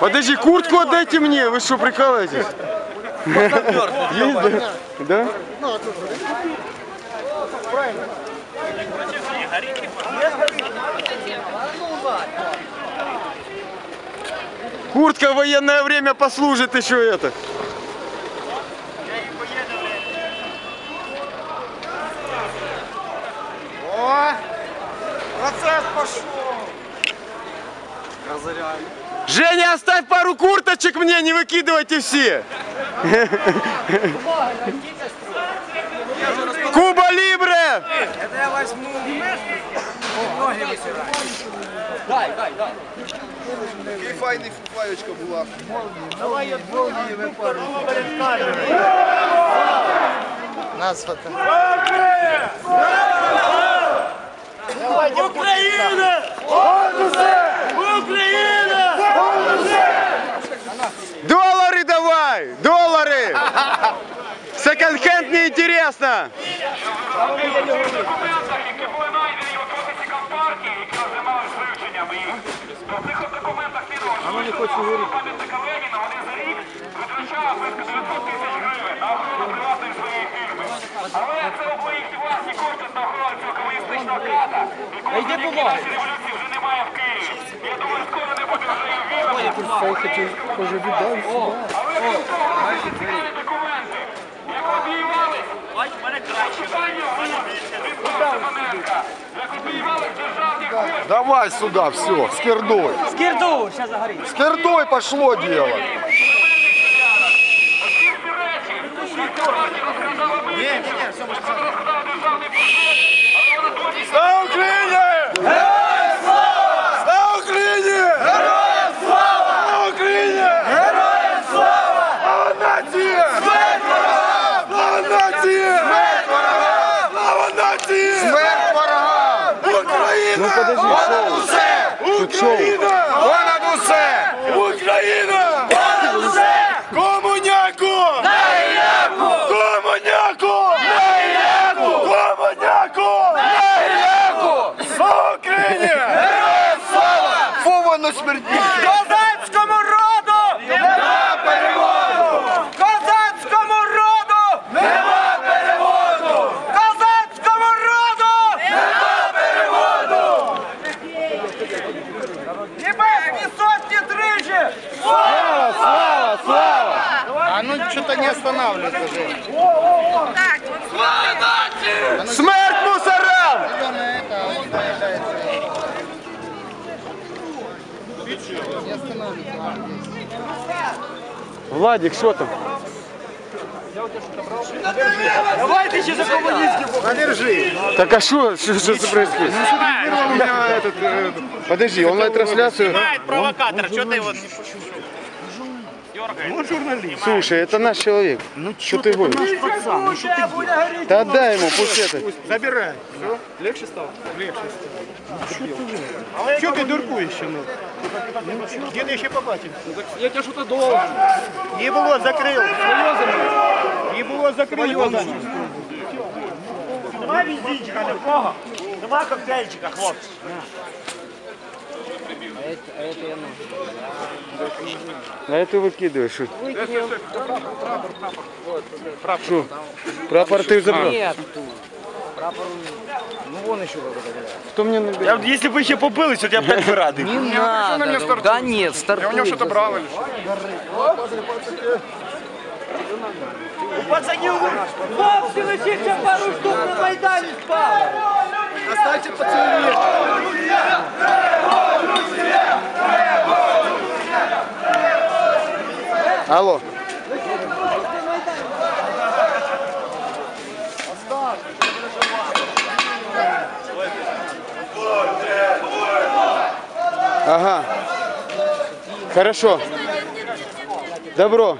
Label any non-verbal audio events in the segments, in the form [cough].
Подожди, куртку отдайте мне, вы что, прикалываетесь? Есть, да? Да? Куртка в военное время послужит еще это. О! Процесс пошел! Женя, оставь пару курточек мне, не выкидывайте все. Куба Либре! Это я возьму. Ноги висираю. Який файний фуфаєчка була. Давай я молнии випарю. Нас фото. Україна! Україна! Секонд-хенд неинтересно! документах, які були знайдені в офісі Компартії, які займалися вивченням їх. По цих от документах підозрюють, що пам'ятника Леніна вони за рік витрачали близько 900 тисяч гривень на охорону приватної своєї фірми. Але це були їхні власні кошти на охорону цього комуністичного клада, якого за рік нашої революції Вільному. Але крім того, це цікаві документи. Як обіювали Бач, в мене краще. Давай сюда, все, с кирдой. Скірду, зараз загорить. С кирдой пошло дело. Слава Україні! Подожди, Понад усе! Україна! Понад усе! Україна! Понад усе! Комуняку! Найляку! Комуняку! Найляку! Комуняку! Найляку! Слава Україні! Героям слава! Фу, воно смердить! Ну что-то не останавливается же. Смерть мусорам! Владик, что там? Давайте ще за комуністів! Подержи! Так а что, что, что это происходит? У меня этот... э, Подожди, онлайн-трансляцию. Провокатор, що ти от... Слушай, это наш человек. Ну что ты гонишь? пацан, ну ти буде горіти? Да отдай ему, пусть это. Забирай. Все? Легче стало? Легче стало. Что ты дуркуешь еще? Ну? Где ты еще побачишь? Я тебе що-то довго. Ебло закрыл. Ебло закрыл. Нема бензинчика ні в кого? Нема коктейльчика, хлопці. А это выкидываешь. Что? Что? Прапор ты забрал? Нет, прапор, ну вон еще какой-то. Кто мне набирал? Я, якщо б ще побились, от я б так би радий. [laughs] Не надо, да нет, стартует. Я у него что-то брал У пацанів хлопці лишиться пару штук на Майдані спали. Оставьте поцелуй. Алло. Ага. Хорошо. Добро.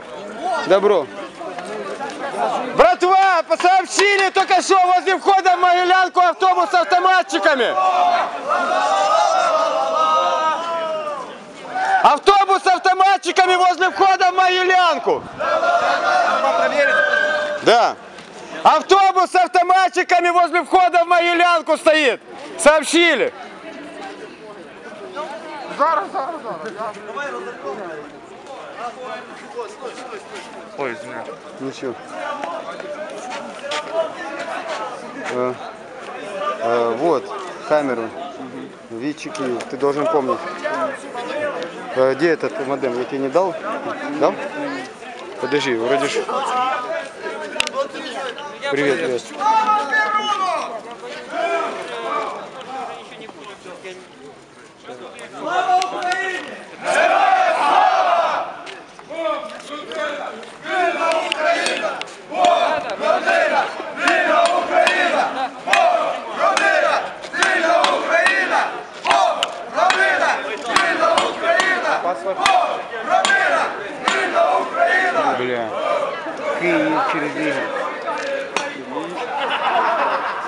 Добро. Братва, сообщили только что возле входа в Могилянку автобус с автоматчиками. Автобус с автоматчиками возле входа в Могилянку. Да. Автобус с автоматчиками возле входа в Могилянку стоит. Сообщили. Зараз, зараз, зараз. Ой, извиняюсь. Ничего. Э, э, вот, камеру. Киев, ты должен помнить. Э, где этот модем? Я тебе не дал? Дал? Подожди, вроде ж... Привет, привет. Киев через Игорь.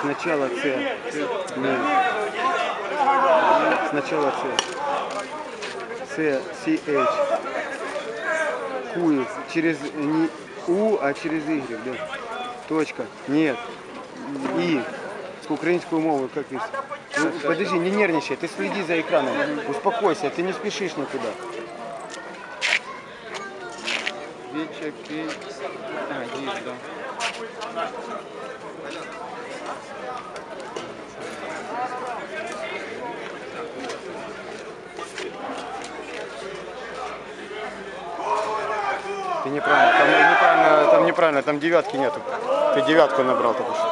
Сначала С. Нет. Сначала С. С, CH. Куев. Через не У, а через Y, да. Точка. Нет. И. Украинскую мову, как есть. Ну, подожди, не нервничай, ты следи за экраном. Успокойся, ты не спешишь никуда. Киев. А, есть, да. Ты неправильно, там неправильно, там неправильно, там девятки нету. Ты девятку набрал только что.